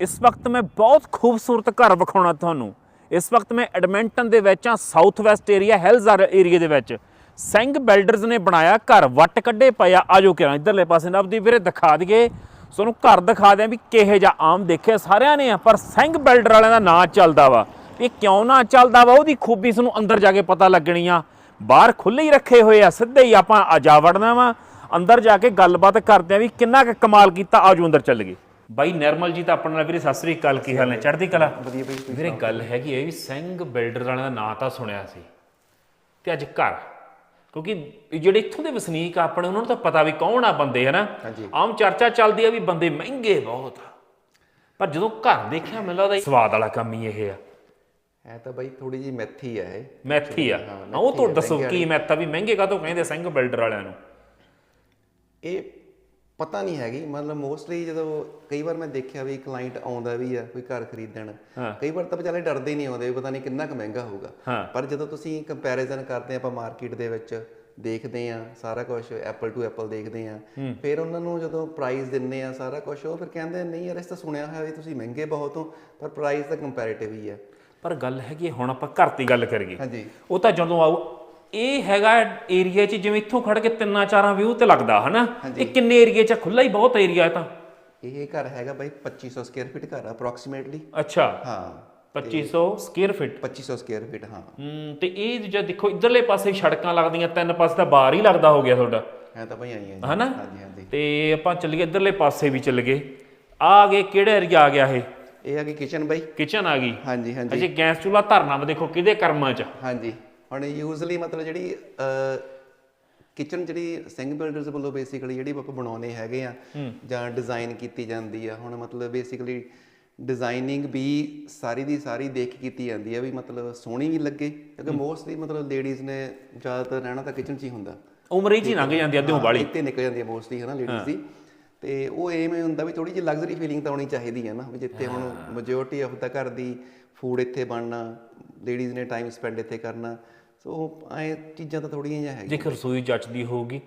ਇਸ ਵਕਤ ਮੈਂ ਬਹੁਤ ਖੂਬਸੂਰਤ ਘਰ ਵਿਖਾਉਣਾ ਤੁਹਾਨੂੰ। ਇਸ ਵਕਤ ਮੈਂ ਐਡਮਿੰਟਨ ਦੇ ਵਿੱਚ ਆ south west area hills area ਦੇ ਵਿੱਚ। ਸਿੰਘ ਬਿਲਡਰਸ ਨੇ ਬਣਾਇਆ ਘਰ, ਵੱਟ ਕੱਢੇ ਪਏ ਆ। ਆਜੋ ਕਿਰਾਂ ਇਧਰਲੇ ਪਾਸੇ ਨਾ ਨਵਦੀ ਵੀਰੇ ਦਿਖਾ ਦਈਏ। ਤੁਹਾਨੂੰ ਘਰ ਦਿਖਾ ਦਿਆਂ ਵੀ ਕਿਹੇ ਜਿਹਾ ਆਮ ਦੇਖਿਆ ਸਾਰਿਆਂ ਨੇ ਆ, ਪਰ ਸਿੰਘ ਬਿਲਡਰ ਵਾਲਿਆਂ ਦਾ ਨਾਂ ਚੱਲਦਾ ਵਾ। ਇਹ ਕਿਉਂ ਨਾ ਚੱਲਦਾ ਵਾ? ਉਹਦੀ ਖੂਬੀ ਤੁਹਾਨੂੰ ਅੰਦਰ ਜਾ ਕੇ ਪਤਾ ਲੱਗਣੀ ਆ। ਬਾਹਰ ਖੁੱਲੇ ਹੀ ਰੱਖੇ ਹੋਏ ਆ, ਸਿੱਧੇ ਹੀ ਆਪਾਂ ਆ ਜਾ ਵੜਨਾ ਵਾ। ਅੰਦਰ ਜਾ ਕੇ ਗੱਲਬਾਤ ਕਰਦੇ ਆ ਵੀ ਕਿੰਨਾ ਕੁ ਕਮਾਲ ਕੀਤਾ। ਆਜੋ ਅੰਦਰ ਚੱਲ ਗਏ ਬਾਈ ਨਿਰਮਲ ਜੀ ਤਾਂ ਆਪਣੇ ਨਾਲ ਵੀਰੇ ਸਤਿ ਸ੍ਰੀ ਅਕਾਲ ਕੀ ਹਾਲ ਨੇ? ਚੜ੍ਹਦੀ ਕਲਾ? ਵਧੀਆ ਬਈ ਤੁਸੀਂ ਵੀਰੇ ਗੱਲ ਹੈਗੀ ਹੈ ਵੀ ਸਿੰਘ ਬਿਲਡਰ ਵਾਲਿਆਂ ਦਾ ਨਾਂ ਤਾਂ ਸੁਣਿਆ ਸੀ ਤੇ ਅੱਜ ਘਰ। ਕਿਉਂਕਿ ਜਿਹੜੇ ਇੱਥੋਂ ਦੇ ਵਸਨੀਕ ਆ ਆਪਣੇ ਉਹਨਾਂ ਨੂੰ ਤਾਂ ਪਤਾ ਵੀ ਕੌਣ ਆ ਬੰਦੇ ਹਨਾ। ਆਮ ਚਰਚਾ ਚੱਲਦੀ ਆ ਵੀ ਬੰਦੇ ਮਹਿੰਗੇ ਬਹੁਤ ਆ। ਪਰ ਜਦੋਂ ਘਰ ਦੇਖਿਆ ਮੈਨੂੰ ਲੱਗਦਾ ਸਵਾਦ ਵਾਲਾ ਕੰਮ ਹੀ ਇਹ ਆ। ਹੈ ਤਾਂ ਬਈ ਥੋੜੀ ਜੀ ਮੈਥੀ ਹੈ ਇਹ। ਮੈਥੀ ਆ। ਉਹ ਤੋਂ ਆ, ਦੱਸੋ ਕੀ ਮੈਥਾ ਵੀ ਮਹਿੰਗੇ ਕਾਹਤੋਂ ਕਹਿੰਦੇ ਸਿੰਘ ਬਿਲਡਰ ਵਾਲਿਆਂ ਨੂੰ? ਇਹ ਪਤਾ ਨਹੀਂ ਹੈਗੀ। ਮਤਲਬ ਮੋਸਟਲੀ ਜਦੋਂ ਕਈ ਵਾਰ ਮੈਂ ਦੇਖਿਆ ਵੀ ਕਲਾਇੰਟ ਆਉਂਦਾ ਵੀ ਆ ਕੋਈ ਘਰ ਖਰੀਦਣ। ਕਈ ਵਾਰ ਤਾਂ ਵਿਚਾਰੇ ਡਰਦੇ ਨਹੀਂ ਆਉਂਦੇ ਪਤਾ ਨਹੀਂ ਕਿੰਨਾ ਕੁ ਮਹਿੰਗਾ ਹੋਊਗਾ। ਪਰ ਜਦੋਂ ਤੁਸੀਂ ਕੰਪੈਰੀਜ਼ਨ ਕਰਦੇ ਆਪਾਂ ਮਾਰਕੀਟ ਦੇ ਵਿੱਚ ਦੇਖਦੇ ਆ ਸਾਰਾ ਕੁਝ ਐਪਲ ਟੂ ਐਪਲ ਦੇਖਦੇ ਆ ਫਿਰ ਉਹਨਾਂ ਨੂੰ ਜਦੋਂ ਪ੍ਰਾਈਸ ਦਿੰਨੇ ਆ ਸਾਰਾ ਕੁਝ ਉਹ ਫਿਰ ਕਹਿੰਦੇ ਨਹੀਂ ਯਾਰ ਇਸ ਤਾਂ ਸੁਣਿਆ ਹੋਇਆ ਵੀ ਤੁਸੀਂ ਮਹਿੰਗੇ ਬਹੁਤ ਹੋ ਪਰ ਪ੍ਰਾਈਸ ਤਾਂ ਕੰਪੈਰੀਟਿਵ ਹੀ ਹੈ ਪਰ ਗੱਲ ਹੈ, ਹੁਣ ਆਪਾਂ ਘਰ ਦੀ ਗੱਲ ਕਰੀਏ। ਹਾਂਜੀ। ਉਹ ਤਾਂ ਜਦੋਂ ਆਉ ਇਹ ਹੈਗਾ ਏਰੀਆ 'ਚ ਜਿਵੇਂ ਇੱਥੋਂ ਖੜ ਕੇ ਤਿੰਨਾਂ ਚਾਰਾਂ ਵਿਊ ਤੇ ਲੱਗਦਾ ਹਨਾ? ਇਹ ਕਿੰਨੇ ਏਰੀਆ 'ਚ ਖੁੱਲਾ ਹੀ ਬਹੁਤ ਏਰੀਆ ਹੈ ਤਾਂ। ਇਹ ਘਰ ਹੈਗਾ ਬਾਈ 2500 ਸਕੁਅਰ ਫੀਟ ਘਰ ਆ ਅਪਰੋਕਸੀਮੇਟਲੀ ਅੱਛਾ। ਹਾਂ। 2500 ਸਕੁਅਰ ਫਿਟ 2500 ਸਕੁਅਰ ਫੀਟ ਹਾਂ। ਹੂੰ ਤੇ ਇਹ ਜਦ ਦੇਖੋ ਇਧਰਲੇ ਪਾਸੇ ਸੜਕਾਂ ਲੱਗਦੀਆਂ ਤਿੰਨ ਪਾਸੇ ਤਾਂ ਬਾਹਰ ਹੀ ਲੱਗਦਾ ਹੋ ਗਿਆ ਤੁਹਾਡਾ। ਹੈ ਤਾਂ ਭਾਈ ਆਈ ਹੈ ਹਨਾ? ਹਾਂਜੀ ਹਾਂਜੀ। ਤੇ ਆਪਾਂ ਚੱਲੀਏ ਇਧਰਲੇ ਪਾਸੇ ਵੀ ਚੱਲ ਗਏ। ਆ ਆ ਗਏ ਕਿਹੜਾ ਏਰੀਆ ਆ ਗਿਆ ਇਹ? ਇਹ ਆ ਗਈ ਕਿਚਨ ਬਾਈ। ਕਿਚਨ ਆ ਗਈ। ਹਾਂਜੀ ਹਾਂਜੀ। ਅਜੇ ਗੈਸ ਚੁੱਲਾ ਧਰਨਾ ਵਾ ਦੇਖੋ ਕਿਹਦੇ ਕਰਮਾਂ 'ਚ ਹਾਂਜੀ। ਹੁਣ ਯੂਜ਼ਲੀ ਮਤਲਬ ਜਿਹੜੀ ਕਿਚਨ ਜਿਹੜੀ ਸਿੰਘ ਬਿਲਡਰਸ ਵੱਲੋਂ ਬੇਸਿਕਲੀ ਜਿਹੜੀ ਆਪਾਂ ਬਣਾਉਨੇ ਹੈਗੇ ਆ ਜਾਂ ਡਿਜ਼ਾਈਨ ਕੀਤੀ ਜਾਂਦੀ ਆ ਹੁਣ ਮਤਲਬ ਬੇਸਿਕਲੀ ਡਿਜ਼ਾਈਨਿੰਗ ਵੀ ਸਾਰੀ ਦੀ ਸਾਰੀ ਦੇਖ ਕੀਤੀ ਜਾਂਦੀ ਆ ਵੀ ਮਤਲਬ ਸੋਹਣੀ ਵੀ ਲੱਗੇ ਕਿਉਂਕਿ ਮੋਸਟਲੀ ਮਤਲਬ ਲੇਡੀਜ਼ ਨੇ ਜ਼ਿਆਦਾਤਰ ਰਹਿਣਾ ਤਾਂ ਕਿਚਨ 'ਚ ਹੀ ਹੁੰਦਾ। ਉਮਰ ਹੀ ਲੰਘ ਜਾਂਦੀ ਆ ਅੱਧਿਓਂ ਹਾਂ, ਵਾਲੀ ਇੱਥੇ ਨਿਕਲ ਜਾਂਦੀ ਹੈ ਮੋਸਟਲੀ ਹਨਾ ਲੇਡੀਜ਼ ਦੀ। ਤੇ ਉਹ ਐਵੇਂ ਹੁੰਦਾ ਵੀ ਥੋੜੀ ਜਿਹੀ ਲਗਜ਼ਰੀ ਫੀਲਿੰਗ ਤਾਂ ਆਉਣੀ ਚਾਹੀਦੀ ਹੈ ਨਾ ਵੀ ਜਿੱਥੇ ਹੁਣ ਮੈਜੋਰਟੀ ਆਫ ਦਾ ਘਰ ਦੀ ਫੂਡ ਇੱਥੇ ਬਣਨਾ ਲੇਡੀਜ਼ ਨੇ ਟਾਈਮ ਸਪੈਂਡ ਇੱਥੇ ਕਰਨਾ। ਸੋ ਐ ਚੀਜ਼ਾਂ ਤਾਂ ਥੋੜੀਆਂ ਜਿਹਾ ਹੈਗੀਆਂ। ਜੇਕਰ ਰਸੋਈ ਜੱਚਦੀ ਹੋਊਗੀ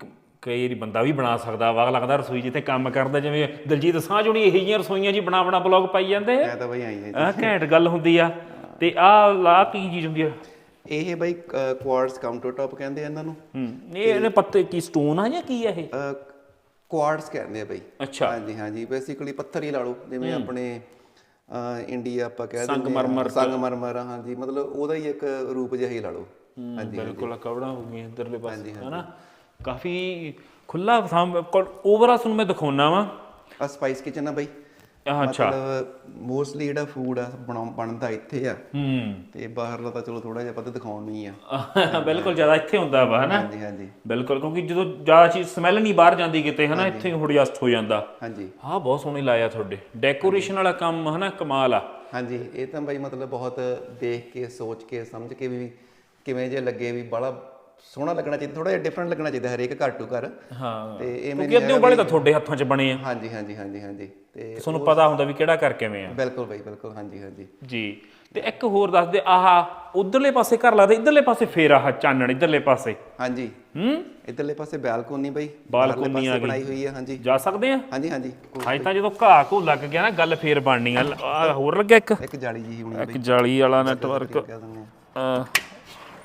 ਕਈ ਵਾਰੀ ਬੰਦਾ ਵੀ ਬਣਾ ਸਕਦਾ ਵਾ। ਲੱਗਦਾ ਰਸੋਈ ਜਿੱਥੇ ਕੰਮ ਕਰਦਾ ਜਿਵੇਂ ਦਲਜੀਤ ਸਾਂਝ ਹੁਣੀ ਇਹੋ ਜਿਹੀਆਂ ਰਸੋਈਆਂ ਜੀ ਬਣਾ ਬਣਾ ਬਲੌਗ ਪਾਈ ਜਾਂਦੇ ਆ। ਐ ਤਾਂ ਬਈ ਆਈ ਹੈ ਆਹ ਘੈਂਟ ਗੱਲ ਹੁੰਦੀ ਆ। ਤੇ ਆਹ ਲਾ ਕੀ ਚੀਜ਼ ਹੁੰਦੀ ਆ? ਇਹ ਬਈ ਕੁਆਰਟਸ ਕਾਊਂਟਰ ਟਾਪ ਕਹਿੰਦੇ ਆ ਇਹਨਾਂ ਨੂੰ। ਹੂੰ ਇਹ ਇਹਨੇ ਪੱਤੇ ਕੀ ਸਟੋਨ ਆ ਜਾਂ ਕੀ ਆ ਇਹ? ਕੁਆਰਟਸ ਕਹਿੰਦੇ ਆ ਬਈ। ਅੱਛਾ। ਹਾਂਜੀ ਹਾਂਜੀ ਬੇਸਿਕਲੀ ਪੱਥਰ ਹੀ ਲਾ ਲਓ। ਜਿਵੇਂ ਆਪਣੇ ਇੰਡੀਆ ਆਪਾਂ ਕਹਿ ਦਿੰਦੇ ਸੰਗਮਰਮਰ ਸੰਗਮਰਮਰ ਹਾਂਜੀ ਮਤਲਬ ਉਹਦਾ ਹੀ ਇੱਕ ਰੂਪ ਜਿਹਾ ਹੀ ਲਾ ਲਓ। ਬਿਲਕੁਲ ਕਵੜਾ ਹੋ ਗਈਆਂ ਇਧਰਲੇ ਪਾਸੇ ਹਨਾ? ਕਾਫੀ ਖੁੱਲਾ ਓਵਰਆਲ ਤੁਹਾਨੂੰ ਮੈਂ ਦਿਖਾਉਣਾ ਵਾ। ਆ ਸਪਾਈਸ ਕਿਚਨ ਆ ਬਈ। ਅੱਛਾ। ਮਤਲਬ ਮੋਸਟਲੀ ਜਿਹੜਾ ਫੂਡ ਆ ਬਣਦਾ ਇੱਥੇ ਆ। ਹੂੰ। ਤੇ ਬਾਹਰਲਾ ਤਾਂ ਚਲੋ ਥੋੜਾ ਜਿਹਾ ਪਤਾ ਦਿਖਾਉਣ ਨੂੰ ਹੀ ਆ। ਬਿਲਕੁਲ ਜ਼ਿਆਦਾ ਇੱਥੇ ਹੁੰਦਾ ਵਾ ਹਨਾ? ਹਾਂਜੀ ਹਾਂਜੀ। ਬਿਲਕੁਲ ਕਿਉਂਕਿ ਜਦੋਂ ਜ਼ਿਆਦਾ ਚੀਜ਼ ਸਮੈਲ ਨਹੀਂ ਬਾਹਰ ਜਾਂਦੀ ਕਿਤੇ ਹਨਾ? ਇੱਥੇ ਹੀ ਹੁੜਿਆਸਤ ਹੋ ਜਾਂਦਾ। ਹਾਂਜੀ। ਆਹ ਬਹੁਤ ਸੋਹਣੀ ਲਾਇਆ ਤੁਹਾਡੇ। ਡੈਕੋਰੇਸ਼ਨ ਵਾਲਾ ਕੰਮ ਹਨਾ? ਕਮਾਲ ਆ। ਹਾਂਜੀ ਇਹ ਤਾਂ ਬਈ ਮਤਲਬ ਬਹੁਤ ਦੇਖ ਕੇ ਸੋਚ ਕੇ ਸਮਝ ਕੇ ਵੀ ਕਿਵੇਂ ਜੇ ਲੱਗੇ ਵੀ ਬੜਾ ਸੋਹਣਾ ਲੱਗਣਾ ਚਾਹੀਦਾ ਥੋੜਾ ਜਿਹਾ ਡਿਫਰੈਂਟ ਲੱਗਣਾ ਚਾਹੀਦਾ ਹਰੇਕ ਘਰ ਟੂ ਘਰ। ਹਾਂ ਤੇ ਇਹ ਕਿਉਂਕਿ ਅੱਧੇ ਵਾਲੇ ਤਾਂ ਤੁਹਾਡੇ ਹੱਥਾਂ 'ਚ ਬਣੇ ਆ। ਹਾਂਜੀ ਹਾਂਜੀ ਹਾਂਜੀ ਹਾਂਜੀ। ਤੇ ਤੁਹਾਨੂੰ ਪਤਾ ਹੁੰਦਾ ਵੀ ਕਿਹੜਾ ਕਰ ਕਿਵੇਂ ਆ। ਬਿਲਕੁਲ ਬਈ ਬਿਲਕੁਲ ਹਾਂਜੀ ਹਾਂਜੀ। ਜੀ। ਤੇ ਇੱਕ ਹੋਰ ਦੱਸ ਦੇ ਆਹ ਉਧਰਲੇ ਪਾਸੇ ਘਰ ਲੱਗਦਾ ਇਧਰਲੇ ਪਾਸੇ ਫੇਰ ਆਹ ਚਾਨਣ ਇਧਰਲੇ ਪਾਸੇ। ਹਾਂਜੀ। ਹੂੰ? ਇਧਰਲੇ ਪਾਸੇ ਬਾਲਕੋਨੀ ਬਈ। ਬਾਲਕੋਨੀ ਆ ਗਈ। ਬਣਾਈ ਹੋਈ ਹੈ ਹਾਂਜੀ। ਜਾ ਸਕਦੇ ਆ? ਹਾਂਜੀ ਹਾਂਜੀ। ਅੱਜ ਤਾਂ ਜਦੋਂ ਘਾਹ ਘੂ ਲੱਗ ਗਿਆ ਨਾ ਗੱਲ ਫੇਰ ਬਣਨੀ ਆ। ਹੋਰ ਲੱਗਿਆ ਇੱਕ? ਇੱਕ ਜਾਲੀ ਜੀ ਹੋਣੀ ਇੱਕ ਜਾਲੀ ਵਾਲਾ ਨੈਟਵਰਕ ਆ।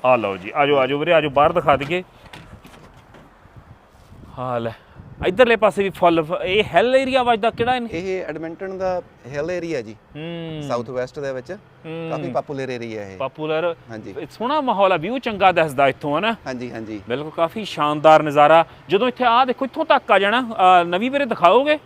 ਆ ਲਓ ਜੀ ਆਜੋ ਆਜੋ ਵੀਰੇ ਆਜੋ ਬਾਹਰ ਦਿਖਾ ਦਈਏ। ਹਾਂ ਲੈ ਇਧਰਲੇ ਪਾਸੇ ਵੀ ਫੁੱਲ ਇਹ ਹੈਲ ਏਰੀਆ ਵੱਜਦਾ ਕਿਹੜਾ ਇਹਨੇ? ਇਹ ਐਡਮਿੰਟਨ ਦਾ ਹਿਲ ਏਰੀਆ ਜੀ। ਹੂੰ। ਸਾਊਥ ਵੈਸਟ ਦੇ ਵਿੱਚ। ਕਾਫੀ ਪਪੂਲਰ ਏਰੀਆ ਹੈ ਇਹ। ਪਪੂਲਰ ਹਾਂਜੀ। ਸੋਹਣਾ ਮਾਹੌਲ ਆ ਵਿਊ ਚੰਗਾ ਦਿਸਦਾ ਇੱਥੋਂ ਹਨਾ ਹਾਂਜੀ ਹਾਂਜੀ। ਬਿਲਕੁਲ ਕਾਫੀ ਸ਼ਾਨਦਾਰ ਨਜ਼ਾਰਾ। ਜਦੋਂ ਇੱਥੇ ਆ ਦੇਖੋ ਇੱਥੋਂ ਤੱਕ ਆ ਜਾਣਾ। ਨਵੀਂ ਵੀਰੇ ਦਿਖਾਓਗੇ?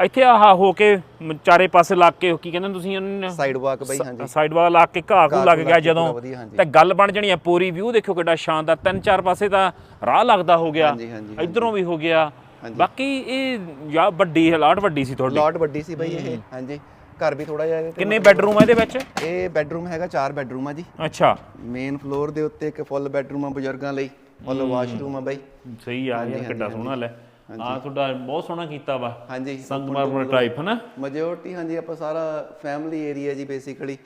ਇੱਥੇ ਆਹ ਹੋ ਕੇ ਮ- ਚਾਰੇ ਪਾਸੇ ਲੱਗ ਕੇ ਕੀ ਕਹਿੰਦੇ ਨੇ ਤੁਸੀਂ ਉਹਨੂੰ ਸਾਈਡ ਵਾਕ ਬਈ ਹਾਂਜੀ। ਸਾਈਡ ਵਾਲ ਲਾ ਕੇ ਘਾਹ ਘੂ ਲੱਗ ਗਿਆ ਜਦੋਂ। ਪੂਰਾ ਵਧੀਆ, ਹਾਂਜੀ। ਤੇ ਗੱਲ ਬਣ ਜਣੀ ਆ ਪੂਰੀ ਵਿਊ ਦੇਖੋ ਕਿੱਡਾ ਸ਼ਾਨਦਾਰ। ਤਿੰਨ ਚਾਰ ਪਾਸੇ ਤਾਂ ਰਾਹ ਲੱਗਦਾ ਹੋ ਗਿਆ ਹਾਂਜੀ, ਹਾਂਜੀ, ਇਧਰੋਂ ਵੀ ਹੋ ਗਿਆ। ਬਾਕੀ ਇਹ ਯਾ ਵੱਡੀ ਹਲਾਟ ਵੱਡੀ ਸੀ ਤੁਹਾਡੀ। ਲਾਟ ਵੱਡੀ ਸੀ ਬਈ ਇਹ ਹਾਂਜੀ। ਘਰ ਵੀ ਥੋੜਾ ਜਿਹਾ ਇਹਦੇ ਤੇ ਕਿੰਨੇ ਬੈੱਡਰੂਮ ਆ ਇਹਦੇ ਵਿੱਚ? ਇਹ ਬੈੱਡਰੂਮ ਹੈਗਾ ਚਾਰ ਬੈੱਡਰੂਮ ਆ ਜੀ। ਅੱਛਾ। ਮੇਨ ਫਲੋਰ ਦੇ ਉੱਤੇ ਇੱਕ ਫੁੱਲ ਬੈੱਡਰੂਮ ਆ ਬਜ਼ੁਰਗਾਂ ਲਈ ਫੁੱਲ ਵਾਸ਼ਰੂਮ ਆ ਬਈ। ਸਹੀ ਆ ਯਾਰ ਕਿੱਡਾ ਸੋਹਣਾ ਲੈ ਆ ਤੁਹਾਡਾ ਬਹੁਤ ਸੋਹਣਾ ਕੀਤਾ ਵਾ। ਹਾਂਜੀ। ਸੰਗਮਰਮਰ ਟਾਈਪ ਹਨਾ? ਮੈਜੋਰਟੀ ਹਾਂਜੀ ਆਪਾਂ ਸਾਰਾ ਫੈਮਿਲੀ ਏਰੀਆ ਜੀ ਬੇਸਿਕਲੀ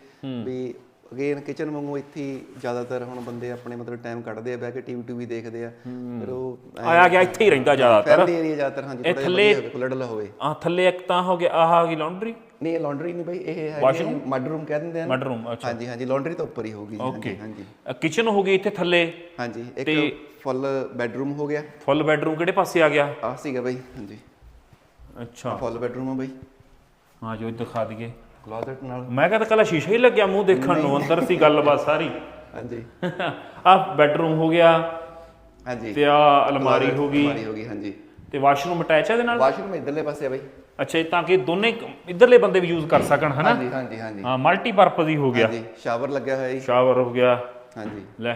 ਵੀ ਅਗੇਨ ਕਿਚਨ ਵਾਂਗੂ ਇੱਥੇ ਜ਼ਿਆਦਾਤਰ ਹੁਣ ਬੰਦੇ ਆਪਣੇ ਮਤਲਬ ਟਾਈਮ ਕੱਢਦੇ ਆ ਬਹਿ ਕੇ ਟੀਵੀ ਟੂਵੀ ਦੇਖਦੇ ਆ। ਫਿਰ ਉਹ ਆਇਆ ਗਿਆ ਇੱਥੇ ਹੀ ਰਹਿੰਦਾ ਜ਼ਿਆਦਾਤਰ। ਫੈਮਿਲੀ ਏਰੀਆ ਜ਼ਿਆਦਾਤਰ ਹਾਂਜੀ ਥੋੜਾ ਜਿਹਾ ਹੋਵੇ। ਆ ਥੱਲੇ ਇੱਕ ਤਾਂ ਹੋ ਗਿਆ ਆਹ ਆ ਗਈ ਲਾਂਡਰੀ ਨਹੀਂ ਲਾਂਡਰੀ ਨਹੀਂ ਬਈ ਇਹ ਹੈ? ਮਡ ਰੂਮ ਕਹਿ ਦਿੰਦੇ ਆ। ਮਡ ਰੂਮ ਅੱਛਾ। ਹਾਂਜੀ ਹਾਂਜੀ ਲਾਂਡਰੀ ਤਾਂ ਉੱਪਰ ਹੀ ਹੋਊਗੀ ਜੀ, ਓਕੇ ਹਾਂਜੀ। ਕਿਚਨ ਹੋ ਗਈ ਇੱਥੇ ਥੱਲੇ? ਹਾਂਜੀ ਇੱਕ ਫੁੱਲ ਬੈਡਰੂਮ ਹੋ ਗਿਆ। ਫੁੱਲ ਬੈਡਰੂਮ ਕਿਹੜੇ ਪਾਸੇ ਆ ਗਿਆ? ਆ ਸੀਗਾ ਬਈ ਹਾਂਜੀ। ਅੱਛਾ। ਫੁੱਲ ਬੈਡਰੂਮ ਆ ਬਈ। ਹਾਂ ਜੋ ਦਿਖਾ ਦਈਏ। ਕਲੋਜ਼ਟ ਨਾਲ। ਮੈਂ ਕਹਿੰਦਾ ਕੱਲਾ ਸ਼ੀਸ਼ਾ ਹੀ ਲੱਗਿਆ ਮੂੰਹ ਦੇਖਣ ਨੂੰ ਅੰਦਰ ਸੀ ਗੱਲਬਾਤ ਸਾਰੀ। ਹਾਂਜੀ। ਆ ਬੈਡਰੂਮ ਹੋ ਗਿਆ। ਹਾਂਜੀ। ਤੇ ਆ ਅਲਮਾਰੀ ਹੋ ਗਈ। ਅਲਮਾਰੀ ਹੋ ਗਈ ਹਾਂਜੀ। ਤੇ ਵਾਸ਼ਰੂਮ ਅਟੈਚ ਹੈ ਇਹਦੇ ਨਾਲ? ਵਾਸ਼ਰੂਮ ਇਧਰਲੇ ਪਾਸੇ ਆ ਬਈ। ਅੱਛਾ ਤਾਂ ਕਿ ਦੋਨੇ ਇਧਰਲੇ ਬੰਦੇ ਵੀ ਯੂਜ਼ ਕਰ ਸਕਣ ਹਨਾ? ਹਾਂਜੀ ਹਾਂਜੀ ਹਾਂਜੀ। ਹਾਂ ਮਲਟੀ ਪਰਪਸ ਹੀ ਹੋ ਗਿਆ। ਹਾਂਜੀ ਸ਼ਾਵਰ ਲੱਗਿਆ ਹੋਇਆ ਜੀ। ਸ਼ਾਵਰ ਹੋ ਗਿਆ। ਹਾਂਜੀ। ਲੈ।